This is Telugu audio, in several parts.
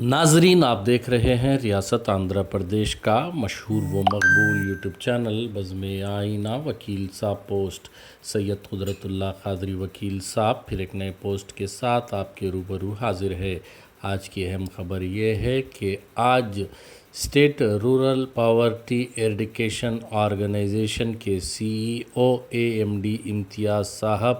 ناظرین، آپ دیکھ رہے ہیں ریاست آندھرا پردیش کا مشہور و مقبول یوٹیوب چینل، بزم آئینہ، وکیل صاحب پوسٹ، سید قدرت اللہ قادری وکیل صاحب، پھر ایک نئے پوسٹ کے ساتھ آپ کے روبرو حاضر ہے۔ آج کی اہم خبر یہ ہے کہ آج اسٹیٹ رورل پاورٹی ایڈیکیشن آرگنائزیشن کے سی ای او، اے ایم ڈی امتیاز صاحب،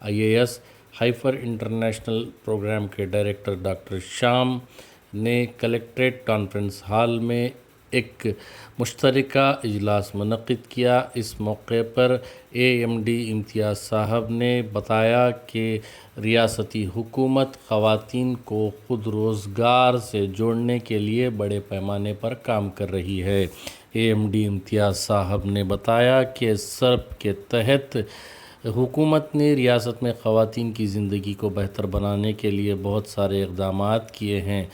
آئی اے ایس ہائیفر انٹرنیشنل پروگرام کے ڈائریکٹر ڈاکٹر شام نے کلیکٹریٹ کانفرنس ہال میں ایک مشترکہ اجلاس منعقد کیا۔ اس موقع پر اے ایم ڈی امتیاز صاحب نے بتایا کہ ریاستی حکومت خواتین کو خود روزگار سے جوڑنے کے لیے بڑے پیمانے پر کام کر رہی ہے۔ اے ایم ڈی امتیاز صاحب نے بتایا کہ سرپ کے تحت حکومت نے ریاست میں خواتین کی زندگی کو بہتر بنانے کے لیے بہت سارے اقدامات کیے ہیں۔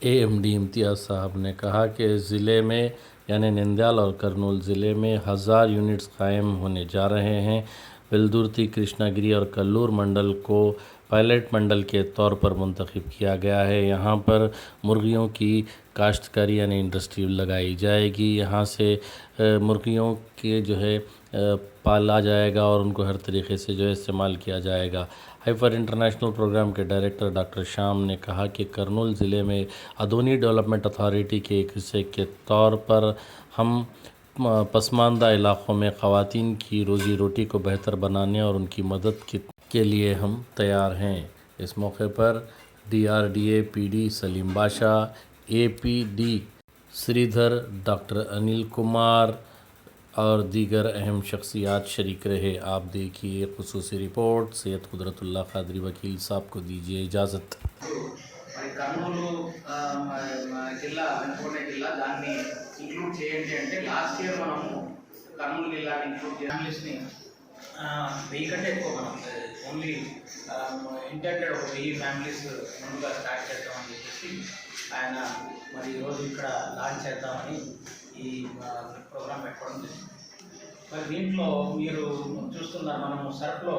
اے ایم ڈی امتیاز صاحب نے کہا کہ ضلع میں یعنی نندیال اور کرنول ضلع میں ہزار یونٹس قائم ہونے جا رہے ہیں۔ بلدورتی کرشنا گری اور کلور منڈل کو پائلٹ منڈل کے طور پر منتخب کیا گیا ہے۔ یہاں پر مرغیوں کی کاشتکاری یعنی انڈسٹری لگائی جائے گی۔ یہاں سے مرغیوں کے جو ہے پالا جائے گا اور ان کو ہر طریقے سے جو ہے استعمال کیا جائے گا۔ ہائپر انٹرنیشنل پروگرام کے ڈائریکٹر ڈاکٹر شام نے کہا کہ کرنول ضلع میں ادونی ڈیولپمنٹ اتھارٹی کے ایک حصے کے طور پر ہم پسماندہ علاقوں میں خواتین کی روزی روٹی کو بہتر بنانے اور ان کی مدد کے لیے ہم تیار ہیں۔ اس موقع پر ڈی آر ڈی اے پی ڈی سلیم بادشاہ اے پی ڈی، سریدھر، ڈاکٹر انل کمار اور دیگر اہم شخصیات شریک رہے، آپ دیکھیے خصوصی رپورٹ، سید قدرت اللہ خادری وکیل صاحب کو دیجیے اجازت۔ ఈ ప్రోగ్రామ్ పెట్టుకోవడం జరిగింది. మరి దీంట్లో మీరు చూస్తున్నారు మనము సర్ఫ్లో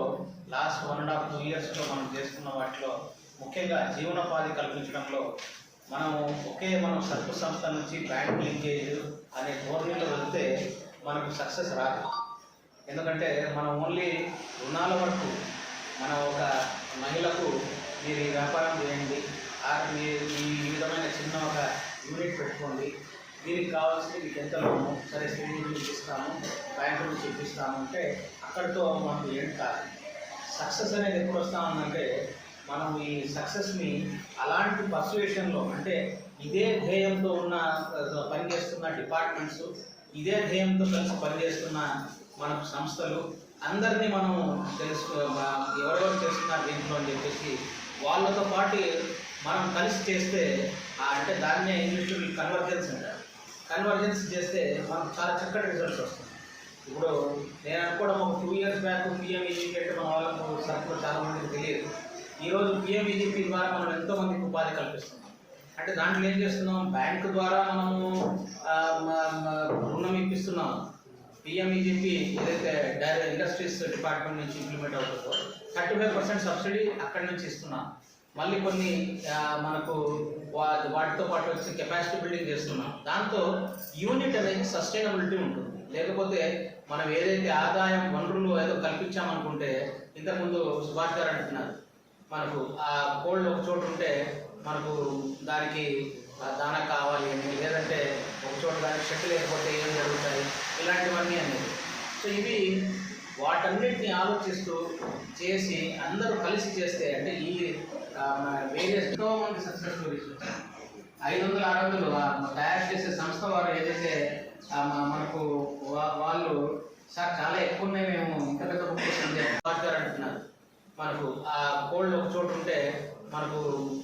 last one and half two ఇయర్స్లో మనం చేసుకున్న వాటిలో ముఖ్యంగా జీవనోపాధి కల్పించడంలో మనము ఒకే మనం సర్ఫ్ సంస్థ నుంచి బ్యాంక్ లింకేజ్ అనే ధోరణిలో వెళ్తే మనకు సక్సెస్ రాదు. ఎందుకంటే మనం ఓన్లీ రుణాల వరకు మన ఒక మహిళకు మీరు ఈ వ్యాపారం చేయండి ఆ మీరు ఈ విధమైన చిన్న ఒక యూనిట్ పెట్టుకోండి దీనికి కావాల్సింది మీకు ఎంత లోను? సరే స్టేట్ చూపిస్తాము ఇప్పిస్తాము బ్యాంకు నుంచి అంటే అక్కడితో మనకు ఏం కాదు. సక్సెస్ అనేది ఎప్పుడు వస్తా మనం ఈ సక్సెస్ని అలాంటి పర్సువేషన్లో అంటే ఇదే ధ్యేయంతో ఉన్న పనిచేస్తున్న డిపార్ట్మెంట్స్ ఇదే ధ్యేయంతో కలిసి పనిచేస్తున్న మన సంస్థలు అందరినీ మనం తెలుసు ఎవరెవరు చేస్తున్నారు దీంట్లో అని చెప్పేసి వాళ్ళతో పాటు మనం కలిసి చేస్తే అంటే దాన్నే ఇంగ్లీష్లో కన్వర్జెన్స్ అంటారు. కన్వర్జెన్స్ చేస్తే మనకు చాలా చక్కటి రిజల్ట్స్ వస్తుంది ఇప్పుడు నేను అనుకోవడం ఒక two years back PM EGP అంటే మన వాళ్ళకు సర్కులు చాలామందికి తెలియదు. ఈరోజు పిఎం ఈజీపీ ద్వారా మనం ఎంతోమందికి ఉపాధి కల్పిస్తున్నాం. అంటే దాంట్లో ఏం చేస్తున్నాం? బ్యాంకు ద్వారా మనము రుణం ఇప్పిస్తున్నాం. పిఎంఈజీపీ ఏదైతే డైరెక్ట్ ఇండస్ట్రీస్ డిపార్ట్మెంట్ నుంచి ఇంప్లిమెంట్ అవుతుందో థర్టీ ఫైవ్ పర్సెంట్ సబ్సిడీ అక్కడి నుంచి ఇస్తున్నాం. మళ్ళీ కొన్ని మనకు వాటితో పాటు వచ్చి కెపాసిటీ బిల్డింగ్ చేస్తున్నాం. దాంతో యూనిట్ అనేది సస్టైనబిలిటీ ఉంటుంది. లేకపోతే మనం ఏదైతే ఆదాయం వనరులు ఏదో కల్పించామనుకుంటే ఇంతకుముందు సుభాష్ గారు అంటున్నారు మనకు ఆ కోల్డ్ ఒక చోటు ఉంటే మనకు దానికి దాన కావాలి అని లేదంటే ఒక చోట దానికి షెడ్ లేకపోతే ఏం జరుగుతాయి ఇలాంటివన్నీ అనేది. సో ఇవి వాటన్నిటిని ఆలోచిస్తూ చేసి అందరూ కలిసి చేస్తే అంటే ఈ వేరే ఎంతో మంది సక్సెస్ స్టోరీస్ ఐదు వందల ఆరు వందలు తయారు చేసే సంస్థ వారు ఏదైతే మనకు వా- వాళ్ళు సార్ చాలా ఎక్కువ ఉన్నాయి మేము ఇంత పెద్ద బుక్ చేసింది గారు అంటున్నారు. మనకు ఆ కోల్డ్ ఒక చోటు ఉంటే మనకు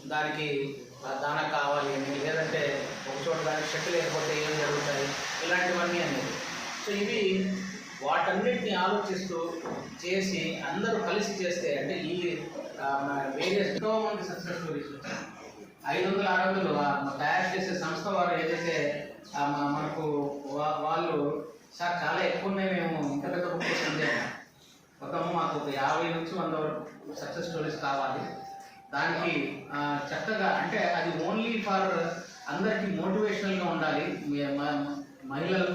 దానికి దాన కావాలి అని లేదంటే ఒక చోట దానికి షెడ్ లేకపోతే ఏం జరుగుతాయి? ఇలాంటివన్నీ అనేది. సో ఇవి వాటన్నిటిని ఆలోచిస్తూ చేసి అందరూ కలిసి చేస్తే అంటే ఈ వేరే ఎంతో మంది సక్సెస్ స్టోరీస్ వచ్చాయి. ఐదు వందల ఆరు వందలు తయారు చేసే సంస్థ వారు ఏదైతే మనకు వాళ్ళు సార్ చాలా ఎక్కువ ఉన్నాయి మేము ఇంత పెద్ద బుక్ చేసింది మొత్తము మాకు ఒక యాభై నుంచి వంద వరకు సక్సెస్ స్టోరీస్ కావాలి. దానికి చక్కగా అంటే అది ఓన్లీ ఫర్ అందరికీ మోటివేషనల్గా ఉండాలి. మీ- మహిళలకు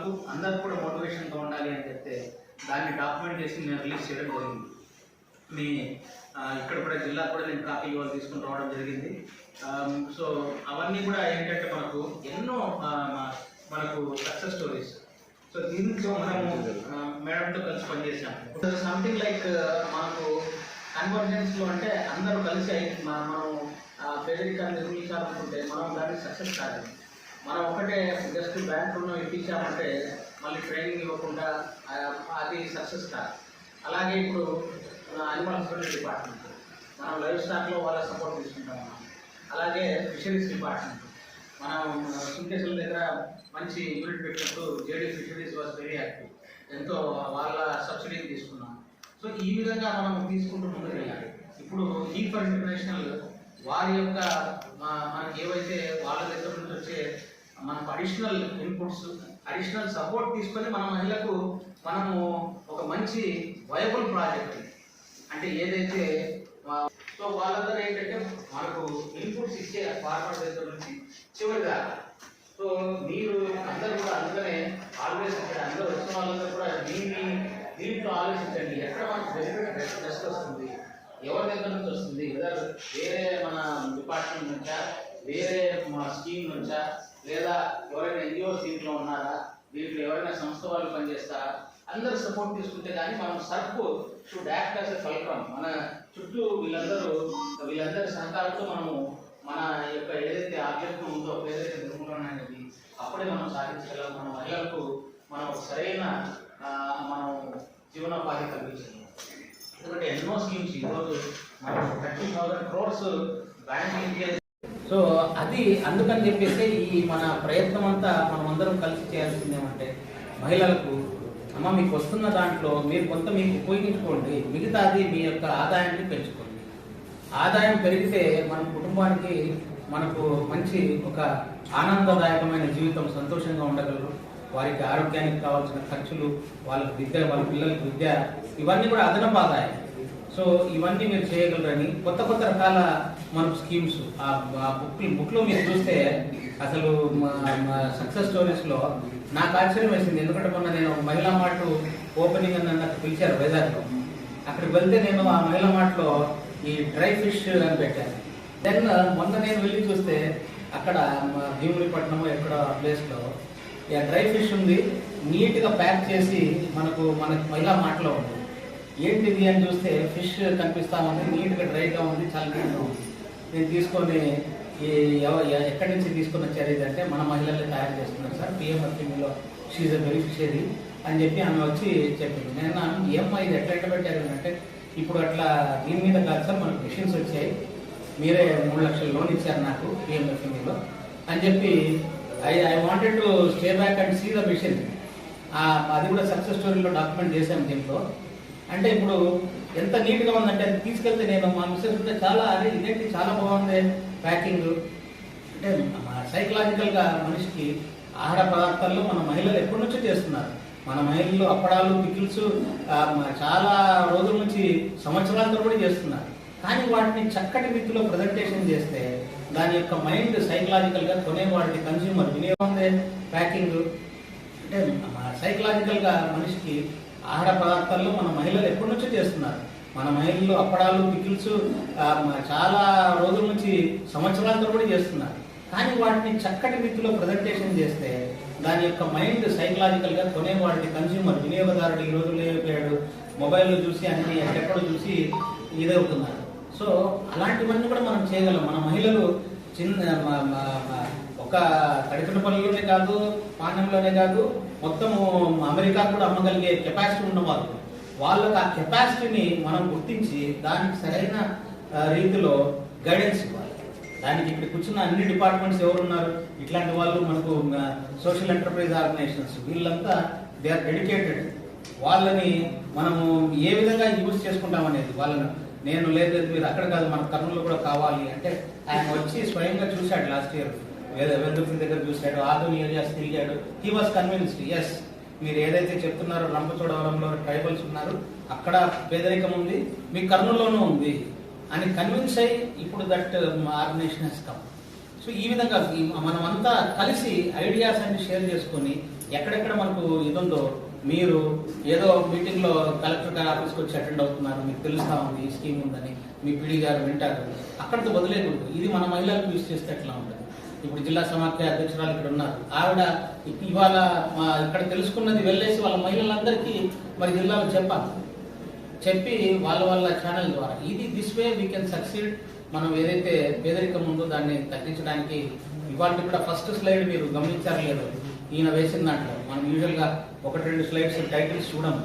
అధికారులకు అందరికి కూడా మోటివేషన్గా ఉండాలి అని చెప్తే దాన్ని డాక్యుమెంట్ చేసి నేను రిలీజ్ చేయడం జరిగింది. మీ ఇక్కడ కూడా జిల్లా కూడా నేను కాపీ ఇవాళ తీసుకుని రావడం జరిగింది. సో అవన్నీ కూడా ఏంటంటే మనకు ఎన్నో మనకు సక్సెస్ స్టోరీస్ సో దీంట్లో మనము మేడంతో కలిసి పనిచేసాం సంథింగ్ లైక్ మనకు కన్వర్జెన్స్లో అంటే అందరూ కలిసి అయి- మనం పేదరికాన్ని నిర్మించాలనుకుంటే మనం దాన్ని సక్సెస్ కాదు మనం ఒకటే జస్ట్ బ్యాంకులో ఇప్పించామంటే మళ్ళీ ట్రైనింగ్ ఇవ్వకుండా అది సక్సెస్ కాదు. అలాగే ఇప్పుడు అనిమల్ హస్బెండరీ డిపార్ట్మెంట్ మనం లైవ్ స్టాక్లో వాళ్ళ సపోర్ట్ తీసుకుంటాం. మనం అలాగే ఫిషరీస్ డిపార్ట్మెంట్ మనం సుంకేశ్వర దగ్గర మంచి యూనిట్ పెట్టినప్పుడు JD fisheries was very active ఎంతో వాళ్ళ సబ్సిడీ తీసుకున్నాం. సో ఈ విధంగా మనం తీసుకుంటూ ముందుకు వెళ్ళాలి ఇప్పుడు ఈ ఫర్ ఇంటర్నేషనల్ వారి యొక్క మనకి ఏవైతే వాళ్ళ దగ్గర నుంచి వచ్చే మనకు అడిషనల్ ఇన్పుట్స్ అడిషనల్ సపోర్ట్ తీసుకొని మన మహిళకు మనము ఒక మంచి వయబుల్ ప్రాజెక్ట్ అంటే ఏదైతే సో వాళ్ళ ఏంటంటే మనకు ఇన్పుట్స్ ఇచ్చే ఫార్మర్ దగ్గర నుంచి చివరిగా సో మీరు అందరూ కూడా అందుకనే ఆలోచించండి అందరూ వచ్చిన వాళ్ళందరూ కూడా దీన్ని దీంట్లో ఆలోచించండి. ఎక్కడ మనకు బెస్ట్ బెస్ట్ వస్తుంది? ఎవరి దగ్గర నుంచి వస్తుంది? లేదా వేరే మన డిపార్ట్మెంట్ నుంచా? వేరే మా స్కీమ్ నుంచా? లేదా ఎవరైనా ఎన్జిఓస్ దీంట్లో ఉన్నారా? దీంట్లో ఎవరైనా సంస్థ వాళ్ళు పనిచేస్తారా? అందరూ సపోర్ట్ తీసుకుంటే కానీ మనం సర్పు should act as a fulcrum. మన చుట్టూ వీళ్ళందరూ వీళ్ళందరి సహకారంతో మనము మన యొక్క ఏదైతే ఆధ్యాత్మం ఉందో ఏదైతే నిర్మూలన అనేది అప్పుడే మనం సాధించగలం. మన మహిళలకు మనం సరైన మనం జీవనోపాధి కల్పించాలి ఎందుకంటే ఎన్నో స్కీమ్స్ ఈరోజు మనం thirty thousand crores banking so అది అందుకని చెప్పేసి ఈ మన ప్రయత్నం అంతా మనం అందరం కలిసి చేయాల్సింది ఏమంటే మహిళలకు అమ్మ మీకు వస్తున్న దాంట్లో మీరు కొంత మీకు ఉపయోగించుకోండి. మిగతాది మీ యొక్క ఆదాయాన్ని పెంచుకోండి. ఆదాయం పెరిగితే మన కుటుంబానికి మనకు మంచి ఒక ఆనందదాయకమైన జీవితం సంతోషంగా ఉండగలరు. వారికి ఆరోగ్యానికి కావాల్సిన ఖర్చులు వాళ్ళకి విద్య వాళ్ళ పిల్లలకి విద్య ఇవన్నీ కూడా అదనపు ఆదాయం. సో ఇవన్నీ మీరు చేయగలరని కొత్త కొత్త రకాల మనకు స్కీమ్స్ ఆ బుక్ బుక్లో మీరు చూస్తే అసలు సక్సెస్ స్టోరీస్లో నాకు ఆశ్చర్యం వేసింది. ఎందుకంటే మొన్న నేను మహిళా మార్ట్ ఓపెనింగ్ అని నాకు పిలిచారు వైజాగ్లో. అక్కడికి వెళ్తే నేను ఆ మహిళా మార్ట్లో ఈ డ్రై ఫిష్ అని పెట్టాను. దెన్ మొన్న నేను వెళ్ళి చూస్తే అక్కడ మా భీమునిపట్నం ఎక్కడ ప్లేస్లో ఇక డ్రై ఫిష్ ఉంది. నీట్గా ప్యాక్ చేసి మనకు మనకు మహిళా మాటలో ఉంది. ఏంటిది అని చూస్తే ఫిష్ కనిపిస్తా ఉంది. నీట్గా డ్రైగా ఉంది. చాలా నీట్గా ఉంది. నేను తీసుకొని ఈ ఎక్కడి నుంచి తీసుకున్న చర్య అంటే మన మహిళలే తయారు చేస్తున్నారు సార్. పిఎంఎఫ్ఎంలో షీజ్ అ బెనిఫిషియరీ అని చెప్పి ఆమె వచ్చి చెప్పింది. నేను అన్నాను, ఏమ్మా ఇది ఎట్లా ఎట్లా పెట్టారు అంటే ఇప్పుడు అట్లా దీని మీద కాదు సార్ మనకు మిషన్స్ వచ్చాయి. మీరే మూడు లక్షల లోన్ ఇచ్చారు నాకు పిఎంఎఫ్ఎంఈలో అని చెప్పి I I wanted to stay back and see the mission అది కూడా సక్సెస్ స్టోరీలో డాక్యుమెంట్ చేశాము దీంట్లో. అంటే ఇప్పుడు ఎంత నీట్గా ఉందంటే అది తీసుకెళ్తే నేను మా మిస్సెస్ ఉంటే చాలా అరే ఇదేంటి చాలా బాగుంది ప్యాకింగ్. అంటే సైకలాజికల్గా మనిషికి ఆహార పదార్థాల్లో మన మహిళలు ఎప్పటి నుంచో చేస్తున్నారు. మన మహిళలు అప్పడాలు పికిల్స్ చాలా రోజుల నుంచి సంవత్సరాలతో కూడా చేస్తున్నారు. కానీ వాటిని చక్కటి రీతిలో ప్రజెంటేషన్ చేస్తే దాని యొక్క మైండ్ సైకలాజికల్గా కొనేవాడిని కన్జ్యూమర్ వినియోగం ప్యాకింగ్. అంటే సైకలాజికల్గా మనిషికి ఆహార పదార్థాల్లో మన మహిళలు ఎప్పటి నుంచో చేస్తున్నారు. మన మహిళలు అప్పడాలు పికిల్స్ చాలా రోజుల నుంచి సంవత్సరాలతో కూడా చేస్తున్నారు. కానీ వాటిని చక్కటి రీతిలో ప్రజెంటేషన్ చేస్తే దాని యొక్క మైండ్ సైకలాజికల్గా కొనేవాడిని కన్జ్యూమర్ వినియోగదారుడు ఈ రోజుల్లో అయిపోయాడు మొబైల్లో చూసి అన్ని ఎక్కడెక్కడో చూసి ఇదవుతున్నారు సో అలాంటివన్నీ కూడా మనం చేయగలం. మన మహిళలు చిన్న ఒక్క మ- కాదు పాండ్యంలోనే కాదు మొత్తం అమెరికా కూడా అమ్మగలిగే కెపాసిటీ ఉన్నవారు వాళ్ళకి ఆ కెపాసిటీని మనం గుర్తించి దానికి సరైన రీతిలో గైడెన్స్ ఇవ్వాలి. దానికి ఇక్కడ కూర్చున్న అన్ని డిపార్ట్మెంట్స్ ఎవరు ఉన్నారు ఇట్లాంటి వాళ్ళు మనకు సోషల్ ఎంటర్ప్రైజ్ ఆర్గనైజేషన్స్ వీళ్ళంతా దే ఆర్ డెడికేటెడ్ వాళ్ళని మనము ఏ విధంగా యూజ్ చేసుకుంటాం అనేది వాళ్ళని. నేను లేదు లేదు, మీరు అక్కడ కాదు మన కర్నూలు కూడా కావాలి అంటే ఆయన వచ్చి స్వయంగా చూశాడు లాస్ట్ ఇయర్ వెల్దుర్తి దగ్గర చూశాడు ఆదోని ఏరియాస్ తిరిగాడు. హీ వాస్ కన్విన్స్డ్ ఎస్ మీరు ఏదైతే చెప్తున్నారో రంపచోడవరంలో ట్రైబల్స్ ఉన్నారు అక్కడ పేదరికం ఉంది మీ కర్నూలులోనూ ఉంది అని కన్విన్స్ అయ్యి ఇప్పుడు that uh, organisation has come so ఈ విధంగా మనమంతా మనం అంతా కలిసి ఐడియాస్ అన్ని షేర్ చేసుకొని ఎక్కడెక్కడ మనకు ఇది ఉందో మీరు ఏదో మీటింగ్లో కలెక్టర్ గారి ఆఫీస్కి వచ్చి అటెండ్ అవుతున్నారు మీకు తెలుస్తా ఉంది ఈ స్కీమ్ ఉందని మీ పిడి గారు వింటారు అక్కడితో వదిలేకూడదు. ఇది మన మహిళలకు యూజ్ చేస్తే ఎట్లా ఉంటుంది? ఇప్పుడు జిల్లా సమాఖ్య అధ్యక్షురాలు ఇక్కడ ఉన్నారు. ఆవిడ ఇవాళ మా ఇక్కడ తెలుసుకున్నది వెళ్ళేసి వాళ్ళ మహిళలందరికీ మరి జిల్లాలో చెప్పాలి. చెప్పి వాళ్ళ వాళ్ళ ఛానల్ ద్వారా. ఇది this way we can succeed మనం ఏదైతే పేదరికం ఉందో దాన్ని తగ్గించడానికి ఇవాళ కూడా ఫస్ట్ స్లైడ్ మీరు గమనించారు లేదు ఈయన వేసిన దాంట్లో. మనం యూజువల్గా ఒకటి రెండు స్లైడ్స్ టైటిల్స్ చూడము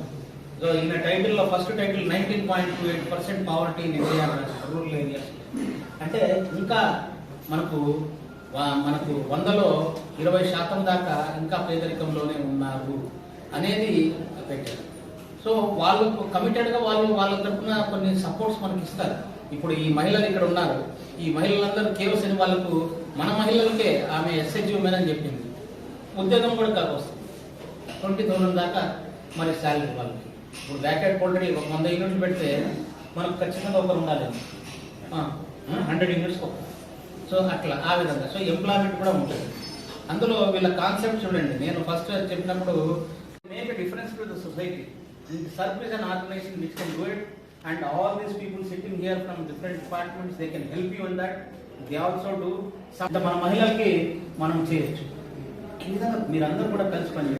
సో ఈయన టైటిల్లో first title nineteen point two eight percent poverty in India rural areas అంటే ఇంకా మనకు మనకు వందలో ఇరవై శాతం దాకా ఇంకా పేదరికంలోనే ఉన్నారు అనేది పెట్టారు. సో వాళ్ళు కమిటెడ్గా వాళ్ళు వాళ్ళ తరఫున కొన్ని సపోర్ట్స్ మనకి ఇస్తారు. ఇప్పుడు ఈ మహిళలు ఇక్కడ ఉన్నారు. ఈ మహిళలందరూ కేవసని వాళ్ళకు మన మహిళలకే ఆమె ఎస్హెచ్ ఉమెన్ అని చెప్పింది. ఉద్యోగం కూడా కాదు వస్తుంది. ట్వంటీ థౌసండ్ దాకా మరి శాలరీ వాళ్ళకి. ఇప్పుడు బ్యాకెట్ ఆల్రెడీ ఒక వంద యూనిట్లు పెడితే మనకు ఖచ్చితంగా ఒకరు ఉండాలి. హండ్రెడ్ యూనిట్స్ ఒకరు సో అట్లా ఆ విధంగా. సో ఎంప్లాయ్మెంట్ కూడా ఉంటుంది. అందులో వీళ్ళ కాన్సెప్ట్ చూడండి. నేను ఫస్ట్ చెప్పినప్పుడు make difference to the society service and organisation which can do it and all these people sitting here from different departments they can help you in that they also do మన మహిళలకి మనం చేయొచ్చు. ఈ విధంగా మీరందరూ కూడా కలిసి పని